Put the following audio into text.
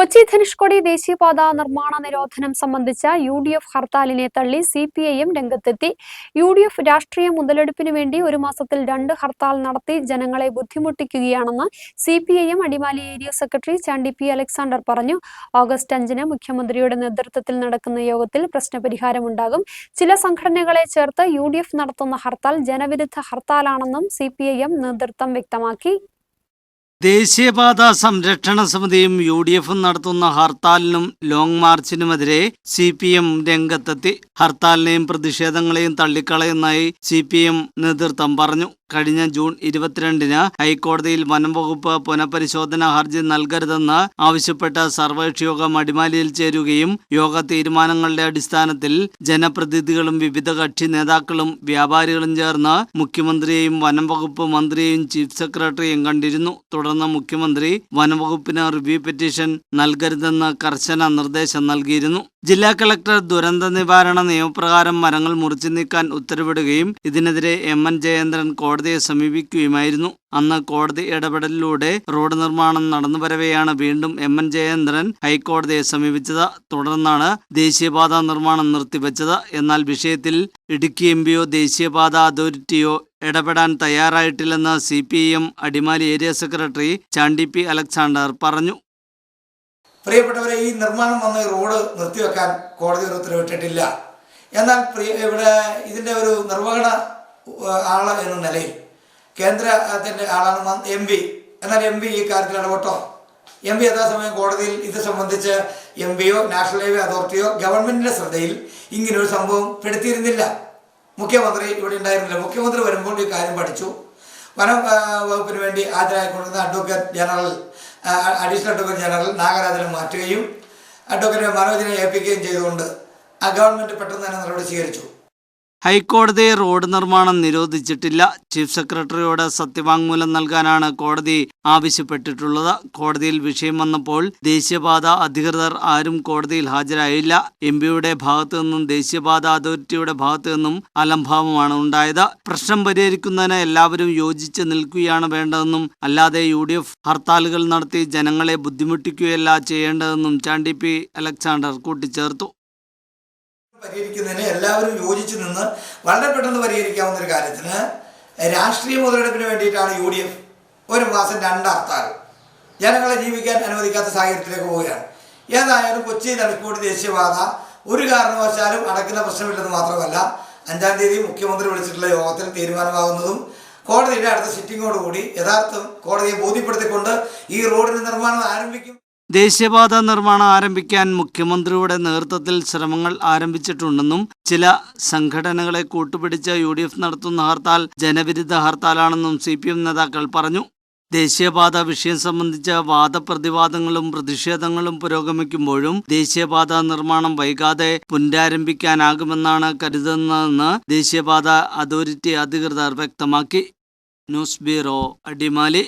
കൊച്ചി ധനുഷ്കോടി ദേശീയപാത നിർമ്മാണ നിരോധനം സംബന്ധിച്ച യു ഡി എഫ് ഹർത്താലിനെ തള്ളി സി പി ഐ എം രംഗത്തെത്തി. യു ഡി എഫ് രാഷ്ട്രീയ മുതലെടുപ്പിന് വേണ്ടി ഒരു മാസത്തിൽ രണ്ട് ഹർത്താൽ നടത്തി ജനങ്ങളെ ബുദ്ധിമുട്ടിക്കുകയാണെന്ന് C P I M Adimali area secretary Chandy P Alexander പറഞ്ഞു. ഓഗസ്റ്റ് അഞ്ചിന് മുഖ്യമന്ത്രിയുടെ നേതൃത്വത്തിൽ നടക്കുന്ന യോഗത്തിൽ പ്രശ്നപരിഹാരമുണ്ടാകും. ചില സംഘടനകളെ ചേർത്ത് യു നടത്തുന്ന ഹർത്താൽ ജനവിരുദ്ധ ഹർത്താലാണെന്നും സി നേതൃത്വം വ്യക്തമാക്കി. ദേശീയപാത സംരക്ഷണ സമിതിയും യു ഡി എഫും നടത്തുന്ന ഹർത്താലിനും ലോങ് മാർച്ചിനുമെതിരെ സി പി എം രംഗത്തെത്തി. ഹർത്താലിനെയും പ്രതിഷേധങ്ങളെയും തള്ളിക്കളയുന്നതായി സി പി എം നേതൃത്വം പറഞ്ഞു. കഴിഞ്ഞ ജൂൺ ഇരുപത്തിരണ്ടിന് ഹൈക്കോടതിയിൽ വനം വകുപ്പ് പുനഃപരിശോധന ഹർജി നൽകരുതെന്ന് ആവശ്യപ്പെട്ട സർവകക്ഷി യോഗം അടിമാലിയിൽ ചേരുകയും യോഗ തീരുമാനങ്ങളുടെ അടിസ്ഥാനത്തിൽ ജനപ്രതിനിധികളും വിവിധ കക്ഷി നേതാക്കളും വ്യാപാരികളും ചേർന്ന് മുഖ്യമന്ത്രിയെയും വനം വകുപ്പ് മന്ത്രിയെയും ചീഫ് സെക്രട്ടറിയും കണ്ടിരുന്നു. തുടർന്ന് മുഖ്യമന്ത്രി വനംവകുപ്പിന് റിവ്യൂ പെറ്റീഷൻ നൽകരുതെന്ന് കർശന നിർദ്ദേശം നൽകിയിരുന്നു. ജില്ലാ കളക്ടർ ദുരന്ത നിവാരണ നിയമപ്രകാരം മരങ്ങൾ മുറിച്ചു നീക്കാൻ ഉത്തരവിടുകയും ഇതിനെതിരെ എം. എൻ. ജയേന്ദ്രൻ കോടതിയെ സമീപിക്കുകയുമായിരുന്നു. അന്ന് കോടതി ഇടപെടലിലൂടെ റോഡ് നിർമ്മാണം നടന്നുവരവെയാണ് വീണ്ടും എം. എൻ. ജയേന്ദ്രൻ ഹൈക്കോടതിയെ സമീപിച്ചത്. തുടർന്നാണ് ദേശീയപാതാ നിർമ്മാണം നിർത്തിവെച്ചത്. എന്നാൽ വിഷയത്തിൽ ഇടുക്കി എം. ദേശീയപാത അതോറിറ്റിയോ ഇടപെടാൻ തയ്യാറായിട്ടില്ലെന്ന് C P M Adimali area secretary Chandy P Alexander പറഞ്ഞു. പ്രിയപ്പെട്ടവരെ ഈ നിർമ്മാണം വന്ന റോഡ് നിർത്തിവെക്കാൻ കോടതി ഒരു ഉത്തരവിട്ടിട്ടില്ല. എന്നാൽ പ്രിയ ഇവിടെ ഇതിന്റെ ഒരു നിർവഹണ ആൾ എന്ന നിലയിൽ കേന്ദ്രത്തിന്റെ ആളാണ് എം പി എന്നാൽ എം പി ഈ കാര്യത്തിൽ ഇടപെട്ടോ? എം പി യഥാസമയം കോടതിയിൽ ഇത് സംബന്ധിച്ച് എം പിയോ നാഷണൽ ഹൈവേ അതോറിറ്റിയോ ഗവൺമെന്റിന്റെ ശ്രദ്ധയിൽ ഇങ്ങനൊരു സംഭവം പെടുത്തിയിരുന്നില്ല. മുഖ്യമന്ത്രി ഇവിടെ ഉണ്ടായിരുന്നില്ല. മുഖ്യമന്ത്രി വരുമ്പോൾ ഈ കാര്യം പഠിച്ചു. വനം വകുപ്പിന് വേണ്ടി ഹാജരായിക്കൊണ്ടിരുന്ന advocate general additional advocate general നാഗരാജനെ മാറ്റുകയും അഡ്വക്കേറ്റ് മനോജിനെ ഏൽപ്പിക്കുകയും ചെയ്തുകൊണ്ട് ആ ഗവൺമെന്റ് പെട്ടെന്ന് തന്നെ നടപടി സ്വീകരിച്ചു. ഹൈക്കോടതി റോഡ് നിർമ്മാണം നിരോധിച്ചിട്ടില്ല. ചീഫ് സെക്രട്ടറിയോട് സത്യവാങ്മൂലം നൽകാനാണ് കോടതി ആവശ്യപ്പെട്ടിട്ടുള്ളത്. കോടതിയിൽ വിഷയം വന്നപ്പോൾ ദേശീയപാത അധികൃതർ ആരും കോടതിയിൽ ഹാജരായില്ല. എം പിയുടെ ഭാഗത്തു നിന്നും ദേശീയപാത അതോറിറ്റിയുടെ ഭാഗത്തു നിന്നും അലംഭാവമാണ് ഉണ്ടായത്. പ്രശ്നം പരിഹരിക്കുന്നതിന് എല്ലാവരും യോജിച്ച് നിൽക്കുകയാണ് വേണ്ടതെന്നും അല്ലാതെ യു ഡി എഫ് ഹർത്താലുകൾ നടത്തി ജനങ്ങളെ ബുദ്ധിമുട്ടിക്കുകയല്ല ചെയ്യേണ്ടതെന്നും ചാണ്ടി പി അലക്സാണ്ടർ കൂട്ടിച്ചേർത്തു. പരിഹരിക്കുന്നതിന് എല്ലാവരും യോജിച്ചു നിന്ന് വളരെ പെട്ടെന്ന് പരിഹരിക്കാവുന്ന ഒരു കാര്യത്തിന് രാഷ്ട്രീയ മുതലെടുപ്പിന് വേണ്ടിയിട്ടാണ് യു ഡി എഫ് ഒരു മാസം രണ്ട് ഹർത്താൽ. ജനങ്ങളെ ജീവിക്കാൻ അനുവദിക്കാത്ത സാഹചര്യത്തിലേക്ക് പോവുകയാണ്. ഏതായാലും കൊച്ചി ധനുഷ്കോടി ദേശീയപാത ഒരു കാരണവശാലും അടയ്ക്കുന്ന പ്രശ്നമില്ലെന്ന് മാത്രമല്ല അഞ്ചാം തീയതി മുഖ്യമന്ത്രി വിളിച്ചിട്ടുള്ള യോഗത്തിൽ തീരുമാനമാകുന്നതും കോടതിയുടെ അടുത്ത സിറ്റിങ്ങോടുകൂടി യഥാർത്ഥം കോടതിയെ ബോധ്യപ്പെടുത്തിക്കൊണ്ട് ഈ റോഡിന്റെ നിർമ്മാണം ആരംഭിക്കും. ദേശീയപാത നിർമ്മാണം ആരംഭിക്കാൻ മുഖ്യമന്ത്രിയുടെ നേതൃത്വത്തിൽ ശ്രമങ്ങൾ ആരംഭിച്ചിട്ടുണ്ടെന്നും ചില സംഘടനകളെ കൂട്ടുപിടിച്ച് യു ഡി എഫ് നടത്തുന്ന ഹർത്താൽ ജനവിരുദ്ധ ഹർത്താലാണെന്നും സി പി എം നേതാക്കൾ പറഞ്ഞു. ദേശീയപാത വിഷയം സംബന്ധിച്ച വാദപ്രതിവാദങ്ങളും പ്രതിഷേധങ്ങളും പുരോഗമിക്കുമ്പോഴും ദേശീയപാത നിർമ്മാണം വൈകാതെ പുനരാരംഭിക്കാനാകുമെന്നാണ് കരുതുന്നതെന്ന് ദേശീയപാത അതോറിറ്റി അധികൃതർ വ്യക്തമാക്കി. News bureau Adimali.